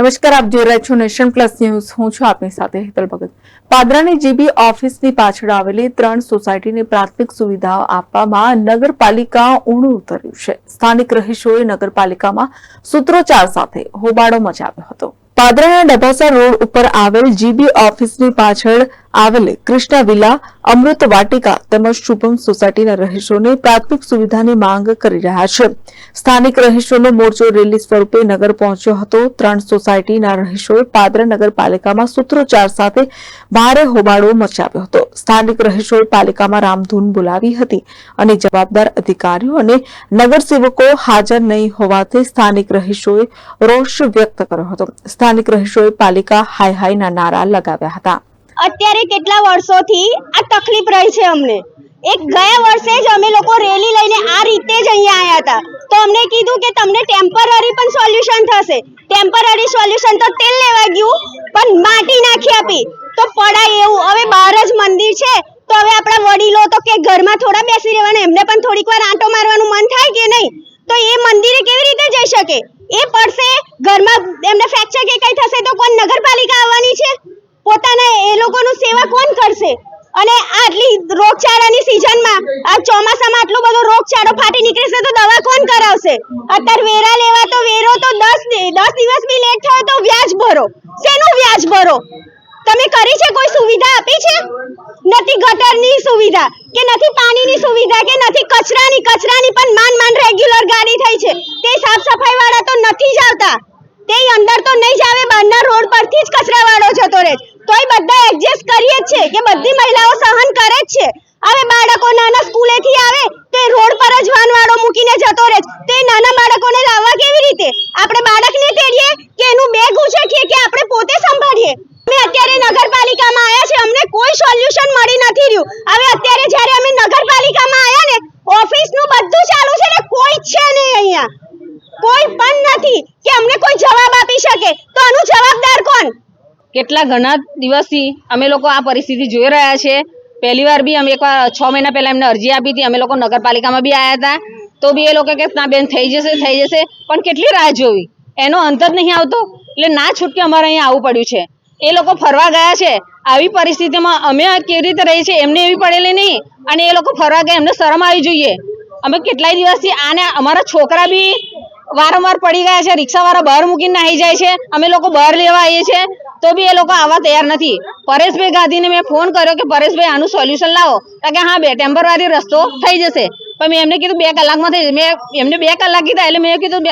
નમસ્કાર, આપ જોઈ રહ્યા છો નેશન પ્લસ ન્યૂઝ. હું છું આપની સાથે હેતલ ભગત. પાદરાની જીબી ઓફિસની પાછળ આવેલી ત્રણ સોસાયટીને પ્રાથમિક સુવિધાઓ આપવામાં નગરપાલિકા ઊણું ઉતર્યું છે. સ્થાનિક રહીશોએ નગરપાલિકામાં સૂત્રોચ્ચાર સાથે હોબાળો મચાવ્યો હતો. પાદરાના ડભાસા રોડ ઉપર આવેલ જીબી ઓફિસની પાછળ આવેલ કૃષ્ણા વિલા અમૃત વાટિકા તેમજ શુભમ સોસાયટીના રહીશોને પ્રાથમિક સુવિધાની માંગ કરી રહ્યા છે. સ્થાનિક રહીશોનો મોરચો રેલી સ્વરૂપે નગર પહોંચ્યો હતો. ત્રણ સોસાયટીના રહીશોએ પાદરા નગરપાલિકામાં સૂત્રોચ્ચાર સાથે ભારે હોબાળો મચાવ્યો હતો. સ્થાનિક રહીશોએ પાલિકામાં રામધૂન બોલાવી હતી અને જવાબદાર અધિકારીઓ અને નગરસેવકો હાજર નહીં હોવાથી સ્થાનિક રહીશોએ રોષ વ્યક્ત કર્યો હતો. સ્થાનિક રહીશોએ પાલિકા હાય હાયના નારા લગાવ્યા હતા. અત્યારે કેટલા વર્ષોથી આ તકલીફ રહી છે અમને? એક ગયા વર્ષે જ અમે લોકો રેલી લઈને આ રીતે જ અહીંયા આવ્યા હતા. તો અમને કીધું કે તમને ટેમ્પરરી પણ સોલ્યુશન થશે. ટેમ્પરરી સોલ્યુશન તો તેલ લેવા ગયું, પણ માટી નાખી આપી. તો પડાય એવું. હવે બહાર જ મંદિર છે. તો હવે આપણા વડીલો તો કે ઘરમાં થોડા બેસી રહેવાના. એમને પણ થોડીક વાર આંટો મારવાનું મન થાય કે નહીં? તો એ મંદિરે કેવી રીતે જઈ શકે? એ પડશે. ઘરમાં એમને ફ્રેક્ચર કે કઈ થશે તો કોણ નગરપાલિકા આવવાની છે પોતાના એ લોકોનું સેવા કોણ કરશે અને આટલી રોગચાળાની સિઝનમાં આ ચોમાસામાં આટલો બધો રોગચાળો ફાટી નીકળે છે તો કરાવશે અત્યારે વેરા લેવા તો વેરો તો દસ દસ દિવસ બી લેટ થયો તો વ્યાજ ભરો. શેનું વ્યાજ ભરો? તમે કરી છે કોઈ સુવિધા આપી છે? નથી ગટરની સુવિધા કે નથી પાણીની સુવિધા કે નથી કચરાની? કચરાની પણ માન માન રેગ્યુલર ગાડી થઈ છે. તે સાફ સફાઈ વાળા તો નથી જ આવતા. તે અંદર તો નહીં જ આવે, બહારના રોડ પરથી જ કચરા વાળો જતો રહે તોય બધા એડજસ્ટ કરીએ જ છે કે બધી મહિલાઓ સહન કરે જ છે હવે બાળકો નાના સ્કૂલેથી આવે તો એ રોડ પર જ વાન વાળો મૂકીને જતો રહે છે. તો એ નાના બાળકોને લાવવા કેવી રીતે આપણે બાળકને તેડીએ કે એનું બેગ ઉછેકીએ કે આપણે પોતે સંભાળીએ? અમે અત્યારે નગરપાલિકામાં આવ્યા છે અમને કોઈ સોલ્યુશન મળી નથી રહ્યું. હવે અત્યારે જ્યારે અમે નગરપાલિકામાં આવ્યા ને, ઓફિસનું બધું ચાલુ છે ને, કોઈ છે નહીં અહીંયા. કોઈ પણ નથી કે અમને કોઈ જવાબ આપી શકે. તો આનું જવાબદાર કોણ? કેટલા ઘણા દિવસથી અમે લોકો આ પરિસ્થિતિ જોઈ રહ્યા છે. પહેલી વાર બી અમે એકવાર છ મહિના પહેલા એમને અરજી આપી હતી. અમે લોકો નગરપાલિકામાં બી આવ્યા હતા. તો બી એ લોકો કે, ના બેન, થઈ જશે થઈ જશે. પણ કેટલી રાહ જોવી? એનો અંત જ નહીં આવતો. એટલે ના છૂટકે અમારે અહીંયા આવવું પડ્યું છે. એ લોકો ફરવા ગયા છે. આવી પરિસ્થિતિમાં અમે કેવી રીતે રહી છે એમને એવી પડેલી નહીં. અને એ લોકો ફરવા ગયા, એમને શરમ આવી જોઈએ. અમે કેટલાય દિવસથી આને, અમારા છોકરા બી વારંવાર પડી ગયા છે, રિક્ષાવાળા બહાર મૂકીને નાહી જાય છે. અમે લોકો બહાર લેવા આવીએ છીએ. તો બી એ લોકો આવવા તૈયાર નથી. પરેશભાઈ ગાંધીને મેં ફોન કર્યો કે, પરેશભાઈ, આનું સોલ્યુશન લાવો. કે, હા, બે ટેમ્પરરી રસ્તો થઈ જશે. પણ મેં એમને કીધું બે કલાકમાં થઈ મેં એમને બે કલાક કીધા, એટલે મેં કીધું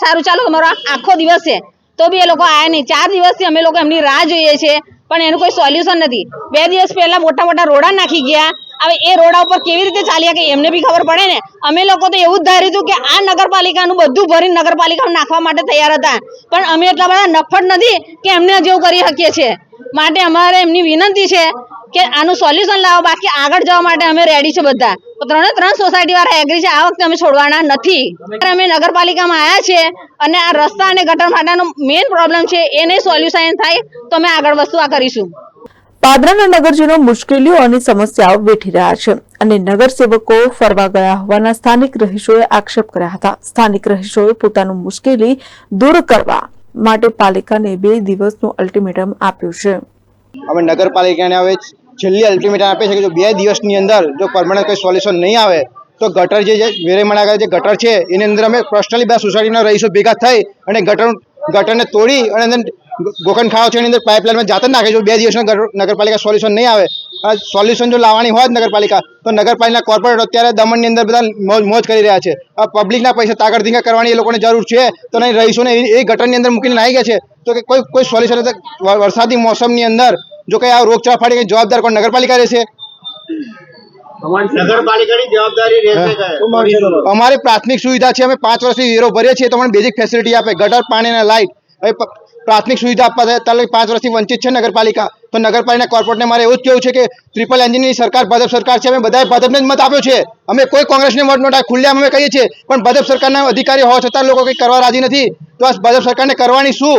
સારું ચાલો, અમારો આખો દિવસ છે. તો બી એ લોકો આવ્યા નહીં. ચાર દિવસથી અમે લોકો એમની રાહ જોઈએ છીએ પણ એનું કોઈ સોલ્યુશન નથી. બે દિવસ પહેલા મોટા મોટા રોડા નાખી ગયા. હવે એ રોડા ઉપર કેવી રીતે ચાલ્યા કે એમને બી ખબર પડે ને? અમે લોકો તો એવું જ ધાર્યું હતું કે આ નગરપાલિકાનું બધું ભરીને નગરપાલિકામાં નાખવા માટે તૈયાર હતા. પણ અમે એટલા બધા નફટ નથી કે એમને જેવું કરી શકીએ છીએ. માટે અમારે એમની વિનંતી છે કે આનું સોલ્યુશન લાવો બાકી આગળ જવા માટે અમે રેડી છે બધા. ત્રણે ત્રણ સોસાયટી વાળા એગ્રી છે આ વખતે અમે છોડવાના નથી. અમે નગરપાલિકામાં આવ્યા છે અને આ રસ્તા અને ગટર માટેનો મેઇન પ્રોબ્લેમ છે એને સોલ્યુશન થાય તો અમે આગળ વસ્તુ આ કરીશું. પાદરાના નગરજનો મુશ્કેલીઓ અને સમસ્યાઓ વેઠી રહ્યા છે અને નગરસેવકો ફરવા ગયા હોવાના સ્થાનિક રહીશોએ આક્ષેપ કર્યા હતા. સ્થાનિક રહીશોએ પોતાનું મુશ્કેલી દૂર કરવા માટે પાલિકાને બે દિવસનું અલ્ટિમેટમ આપ્યું છે. અમે નગરપાલિકાને હવે છેલ્લી અલ્ટિમેટમ આપે છે કે જો બે દિવસની અંદર જો પરમાનન્ટ કોઈ સોલ્યુશન નહીં આવે, તો ગટર જે વેરેમણા આગળ જે ગટર છે, એની અંદર અમે પર્સનલી બધા સોસાયટીના રહીશો ભેગા થઈ અને ગટર ગટરને તોડી અને અંદર ગોખણ ખાડો છે, એની અંદર પાઇપલાઇનમાં જાતે નાખે જો બે દિવસના નગરપાલિકા સોલ્યુશન નહીં આવે અને સોલ્યુશન જો લાવવાની હોય નગરપાલિકા, તો નગરપાલિકા કોર્પોરેટ અત્યારે દમણની અંદર બધા મોજ મોજ કરી રહ્યા છે. આ પબ્લિકના પૈસા તાકડધીંગા કરવાની એ લોકોને જરૂર છે, તો નહીં રહીશોને એ ગટરની અંદર મૂકીને નાહી ગયા છે. તો કે કોઈ કોઈ સોલ્યુશન વરસાદી મોસમની અંદર જો કે આ રોગચાળા ફાટી જવાબદાર કોણ? નગરપાલિકા રહેશે? નગરપાલિકાની જવાબદારી રહેશે કે? અમારી પ્રાથમિક સુવિધા છે અમે પાંચ વર્ષથી વેરો ભરીએ છીએ તો અમને બેઝિક ફેસિલિટી આપે ગટર પાણી અને લાઇટ પ્રાથમિક સુવિધા આપવા થાય પાંચ વર્ષથી વંચિત છે નગરપાલિકા. તો નગરપાલિકા કોર્પોરેટને મારે એવું જ કહેવું છે કે ટ્રિપલ એન્જિનની સરકાર ભાજપ સરકાર છે અમે બધાએ ભાજપને જ મત આપ્યો છે. અમે કોઈ કોંગ્રેસને મત નોટા ખુલ્લેઆમ અમે કહીએ છીએ. પણ ભાજપ સરકારના અધિકારી હોવા છતાં લોકો કંઈ કરવા રાજી નથી. તો આ ભાજપ સરકારને કરવાની શું?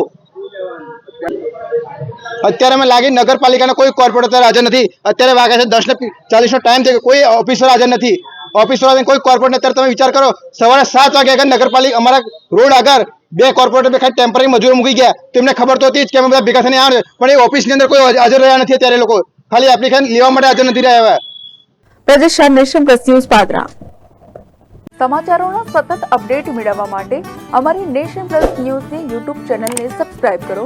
અત્યારે અમે લાગી નગરપાલિકાના કોઈ કોર્પોરેટર હાજર નથી. અત્યારે વાગે છે દસ ને ચાલીસનો ટાઈમ છે કોઈ ઓફિસર હાજર નથી. ઓફિસર હાજર કોઈ કોર્પોરેટર અત્યારે તમે વિચાર કરો સવારે સાત વાગે આગળ નગરપાલિકા અમારા રોડ આગળ બે કોર્પોરેટર બે ખાલી ટેમ્પરરી મજૂરો મૂકી ગયા. તેમને ખબર તો હતી જ કે અમે બધા ભેગા થઈને આવે પણ એ ઓફિસની અંદર કોઈ હાજર રહ્યા નથી અત્યારે લોકો. ખાલી એપ્લિકેશન લેવા માટે હાજર નથી રહ્યા હવે. પ્રદેશ નેશન પ્લસ ન્યૂઝ પાદરા. સમાચારોનો સતત અપડેટ મેળવવા માટે અમારી નેશન પ્લસ ન્યૂઝની યુટ્યુબ ચેનલને સબસ્ક્રાઇબ કરો.